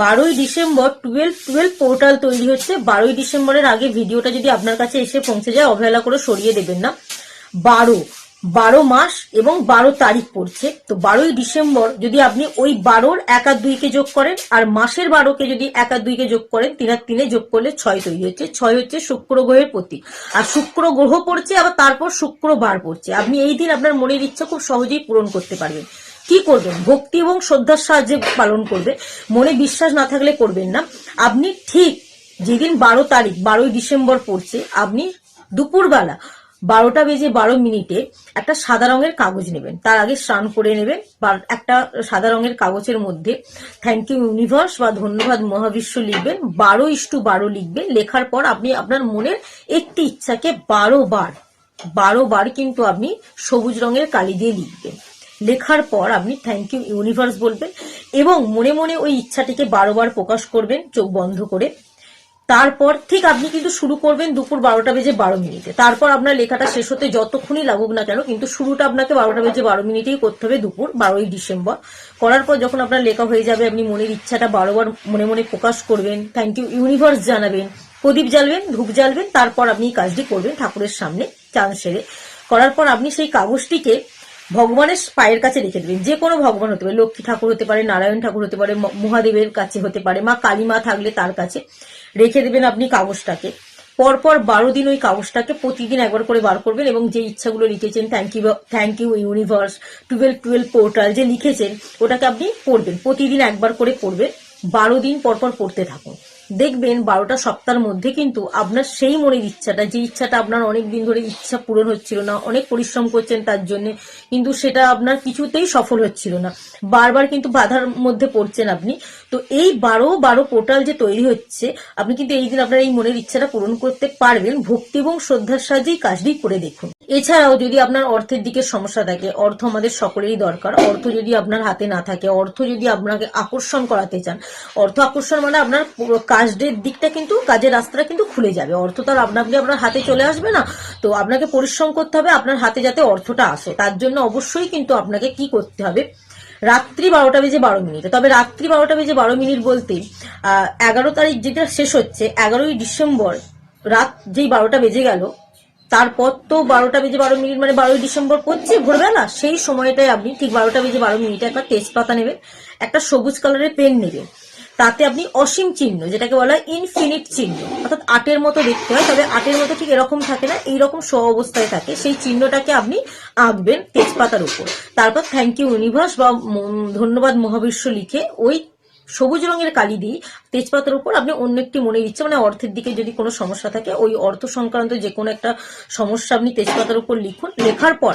বারোই December twelve twelve portal তৈরি হচ্ছে। বারোই ডিসেম্বরের আগে ভিডিওটা যদি আপনার কাছে এসে পৌঁছে যায়, অবহেলা করে সরিয়ে দেবেন না। বারো বারো মাস এবং বারো তারিখ পড়ছে। তো বারোই ডিসেম্বর যদি আপনি ওই বারোর এক আর দুইকে যোগ করেন, আর মাসের বারোকে যদি এক আর দুইকে যোগ করেন, তিন আর তিনে যোগ করলে ছয় তৈরি হচ্ছে। ছয় হচ্ছে শুক্র গ্রহের প্রতীক। আর শুক্র গ্রহ পড়ছে, আবার তারপর শুক্রবার পড়ছে। আপনি এই দিন আপনার মনের ইচ্ছা খুব সহজেই পূরণ করতে পারবেন। কি করবেন? ভক্তি এবং শ্রদ্ধার সাহায্যে পালন করবে। মনে বিশ্বাস না থাকলে করবেন না। আপনি ঠিক যেদিন বারো তারিখ, বারোই ডিসেম্বর পড়ছে, আপনি দুপুরবেলা বারোটা বেজে বারো মিনিটে একটা সাদা রঙের কাগজ নেবেন। তার আগে স্নান করে নেবেন একটা সাদা রঙের কাগজের মধ্যে থ্যাংক ইউ ইউনিভার্স বা ধন্যবাদ মহাবিশ্ব লিখবেন। বারো ইস্টু বারো লিখবেন। লেখার পর আপনি আপনার মনের একটি ইচ্ছাকে বারো বার বারো বার কিন্তু আপনি সবুজ রঙের কালি দিয়ে লিখবেন। লেখার পর আপনি থ্যাংক ইউ ইউনিভার্স বলবেন এবং মনে মনে ওই ইচ্ছাটিকে বারোবার প্রকাশ করবেন, চোখ বন্ধ করে। তারপর ঠিক আপনি কিন্তু শুরু করবেন দুপুর বারোটা বেজে বারো মিনিটে। তারপর আপনার লেখাটা শেষ হতে যতক্ষণই লাগুক না কেন, কিন্তু শুরুটা আপনাকে বারোটা বেজে বারো মিনিটেই করতে হবে দুপুর বারোই ডিসেম্বর। করার পর যখন আপনার লেখা হয়ে যাবে, আপনি মনের ইচ্ছাটা বারোবার মনে মনে প্রকাশ করবেন থ্যাংক ইউ ইউনিভার্স জানাবেন। প্রদীপ জ্বালবেন, ধূপ জ্বালবেন, তারপর আপনি কাজটি করবেন ঠাকুরের সামনে চান সেরে। করার পর আপনি সেই কাগজটিকে ভগবানের পায়ের কাছে রেখে দেবেন। যে কোনো ভগবান হতে পারে, লক্ষ্মী ঠাকুর হতে পারে, নারায়ণ ঠাকুর হতে পারে মহাদেবের কাছে হতে পারে, মা কালী মা থাকলে তার কাছে রেখে দেবেন আপনি কাগজটাকে। পরপর বারো দিন ওই কাগজটাকে প্রতিদিন একবার করে বার করবেন এবং যে ইচ্ছাগুলো লিখেছেন thank you thank you universe twelve twelve portal যে লিখেছেন, ওটাকে আপনি পড়বেন। প্রতিদিন একবার করে পড়বেন। বারো দিন পরপর পড়তে থাকুন। দেখবেন বারোটা সপ্তাহের মধ্যে কিন্তু আপনার সেই মনের ইচ্ছাটা, যে ইচ্ছাটা আপনার অনেক দিন ধরে ইচ্ছা পূরণ হচ্ছিল না, অনেক পরিশ্রম করছেন তার জন্য, কিন্তু সেটা আপনার কিছুতেই সফল হচ্ছিল না। বারবার কিন্তু বাধার মধ্যে পড়ছেন আপনি। তো এই বারো বারো পোর্টাল যে তৈরি হচ্ছে, আপনি কিন্তু এই দিন আপনার এই মনের ইচ্ছাটা পূরণ করতে পারবেন। ভক্তি এবং শ্রদ্ধার সাহায্যেই কাজটি করে দেখুন। এছাড়াও যদি আপনার অর্থের দিকে সমস্যা থাকে, অর্থ আমাদের সকলেরই দরকার। অর্থ যদি আপনার হাতে না থাকে, অর্থ যদি আপনাকে আকর্ষণ করাতে চান, অর্থ আকর্ষণ মানে আপনার কাজের দিকটা কিন্তু কাজের রাস্তাটা কিন্তু খুলে যাবে। অর্থ আর আপনাকে আপনার হাতে চলে আসবে না। তো আপনাকে পরিশ্রম করতে হবে আপনার হাতে যাতে অর্থটা আসে। তার জন্য অবশ্যই কিন্তু আপনাকে কি করতে হবে? রাত্রি বারোটা বেজে বারো মিনিটে। তবে রাত্রি বারোটা বেজে বারো মিনিট বলতে এগারো তারিখ যেটা শেষ হচ্ছে, এগারোই ডিসেম্বর রাত যেই বারোটা বেজে গেল, তারপর তো বারোটা বেজে বারো মিনিট মানে বারোই ডিসেম্বর পড়ছে ভোরবেলা, সেই সময়টায় আপনি ঠিক বারোটা বেজে বারো মিনিটে একটা তেজপাতা নেবেন, একটা সবুজ কালারের পেন নেবেন। তাতে আপনি অসীম চিহ্ন, যেটাকে বলা হয় ইনফিনিট চিহ্ন, অর্থাৎ আটের মতো দেখতে হয়, তবে আটের মতো ঠিক এরকম থাকে না, এইরকম স্ব অবস্থায় থাকে, সেই চিহ্নটাকে আপনি আঁকবেন তেজপাতার উপর। তারপর থ্যাংক ইউ ইউনিভার্স বা ধন্যবাদ মহাবিশ্ব লিখে ওই সবুজ রঙের কালি দিয়ে তেজপাতার উপর আপনি অন্য একটি মনে দিচ্ছে মানে অর্থের দিকে যদি কোনো সমস্যা থাকে, ওই অর্থ সংক্রান্ত যে কোনো একটা সমস্যা আপনি তেজপাতার উপর লিখুন। লেখার পর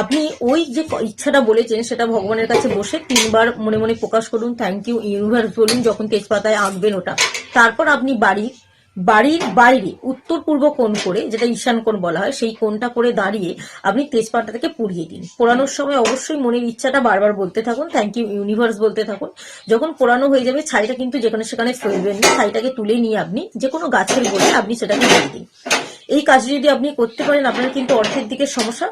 আপনি ওই যে ইচ্ছাটা বলেছেন, সেটা ভগবানের কাছে বসে তিনবার মনে মনে প্রকাশ করুন থ্যাংক ইউ ইউনিভার্স বলুন, যখন তেজপাতায় আঁকবেন ওটা। তারপর আপনি বাড়ি বাড়ির বাইরে, উত্তর পূর্ব কোণ করে, যেটা ঈশান কোণ বলা হয়, সেই কোণটা করে দাঁড়িয়ে আপনি তেজপাতাটাকে পুড়িয়ে দিন। পোড়ানোর সময় অবশ্যই মনের ইচ্ছাটা বারবার বলতে থাকুন থ্যাংক ইউ ইউনিভার্স বলতে থাকুন। যখন পোড়ানো হয়ে যাবে, ছাইটা কিন্তু যেখানে সেখানে ফেলবেন না, ছাইটাকে তুলে নিয়ে আপনি যে কোনো গাছের বলে আপনি সেটাকে দিয়ে দিন। এই কাজ যদি আপনি করতে পারেন, আপনার কিন্তু অর্থের দিকে সমস্যা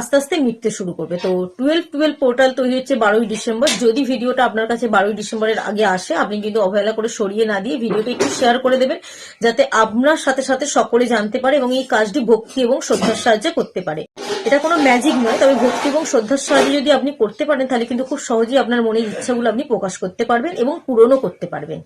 আস্তে আস্তে মিটতে শুরু করবে। তো টুয়েলভ টুয়েলভ পোর্টাল তৈরি হচ্ছে বারোই ডিসেম্বর। যদি ভিডিওটা আপনার কাছে বারোই ডিসেম্বরের আগে আসে, আপনি কিন্তু অবহেলা করে সরিয়ে না দিয়ে ভিডিওটা একটু শেয়ার করে দেবেন, যাতে আপনার সাথে সাথে সকলে জানতে পারে এবং এই কাজটি ভক্তি এবং শ্রদ্ধার সাহায্যে করতে পারে। এটা কোনো ম্যাজিক নয়, তবে ভক্তি এবং শ্রদ্ধার সাহায্যে যদি আপনি করতে পারেন, তাহলে কিন্তু খুব সহজেই আপনার মনের ইচ্ছাগুলো আপনি প্রকাশ করতে পারবেন এবং পূরণও করতে পারবেন।